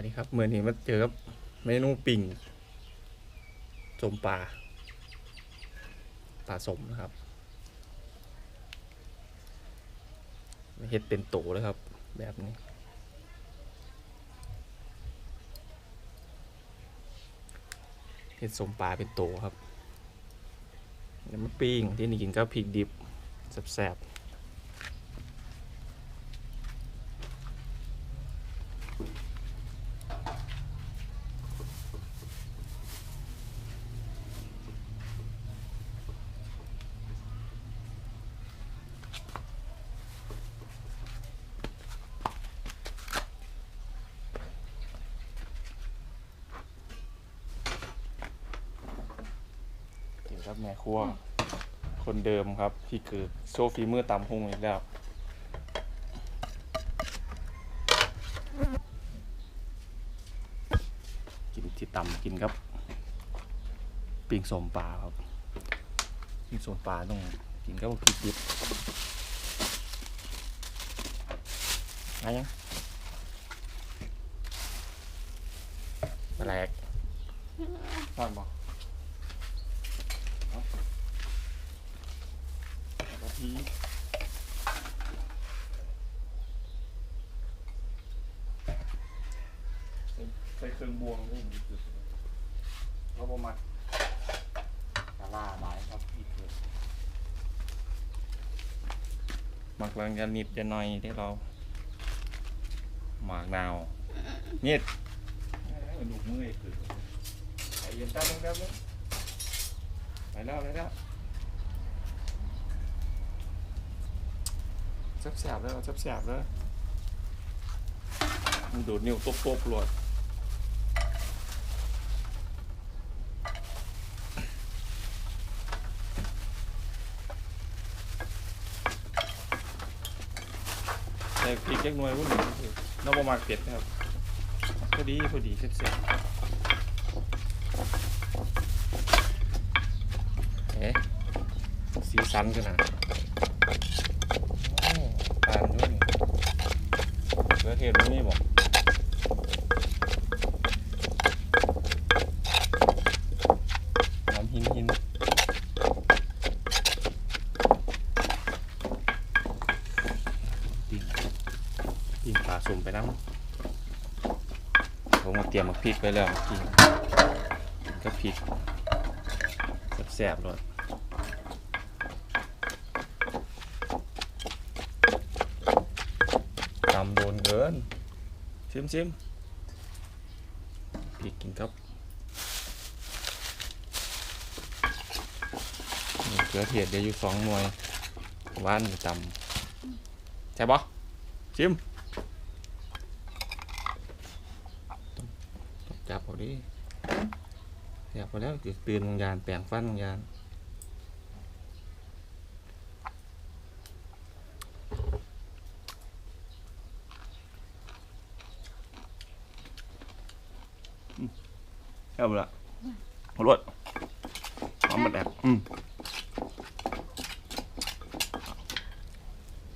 วัสดีครับเมื่อนี้มาเจอกับเมนูปิ่งสมปลาปลาสมนะครับเห็ดเป็นโตเลยครับ แบบนี้ เห็ดสมปลาเป็นโตครับเดี๋ยวมาปิ้งที่นี่กินก็พริกดิบแซ่บๆ ครับแม่ครัว คนเดิมครับที่คือโชว์ฝีมือตำพุงอีกแล้วกินที่ตำกินครับปิ่งสมปลาครับปิ่งสมปลาต้องกินกับพริกดิบอะไรยังแปลกทอดบ่กะทิ ใส่ใส่เครื่องบวงด้วยมันคือเราบมักกะลาหลายครับอีกเลยหมักลังจะนิดจะหน่อยที่เราหมากนาวเงียดดูมือคือไอเย็นแป๊บนึงแป๊บนึงไปแล้วไปแล้ว จับแสบเลยจับแสบเลยมันดูดนิ้วตบๆหลดใส่พริกเล็กน้อยวกนี้นน้องประมาณเผ็ดนะครับพอดีพอดีแซ่บๆเอ๊ะสีสันขนาด โอ้ตาลด้วยนี่เลือเทศนี่บอกน้ำหินหินปิ่งปิ่งปลา สุ่มไปน้ำผมมาเตรียมมาพริกไปแล้วเมื่อกี้ก็พริกแซ่บๆเลยตำโดนเกินชิมชิมพริกกินครับเกลือเทียดเดียวอยู่สองหน่วยว่านอยู่ตำใช่ปะชิมต้องต้อง จับเอาดิจับเอแล้วติตื่นบางยานแปลงฟันบางยานเอาละหัวรถหอมมันแดกอืม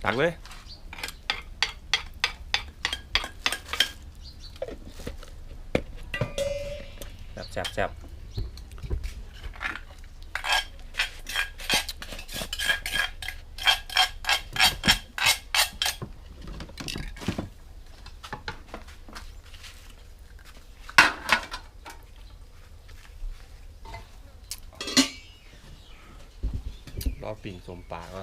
ตักเลย แซ่บแซ่บรอปิ่งสมปาก็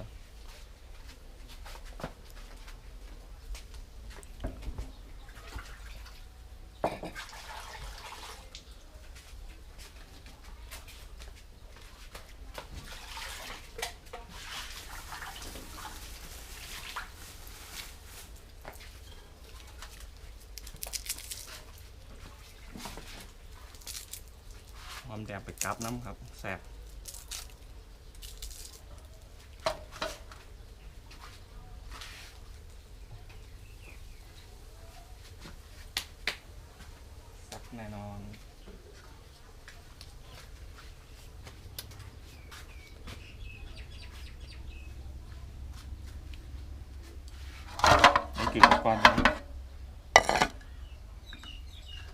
หอมแดงไปกับน้ำครับแซ่บสักแน่นอนนี่กลิ่นก่อนนะค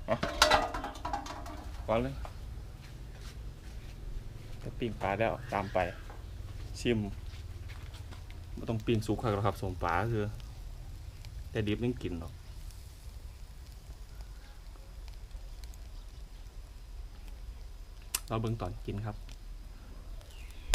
รับก่อนเลย ถ้าปิ้งปลาแล้วตามไป ชิมไม่ต้องปิ้งสุกครับครับสมปลาคือ แต่ดิบยังกินหรอกเราเบิ่งตอนกินครับ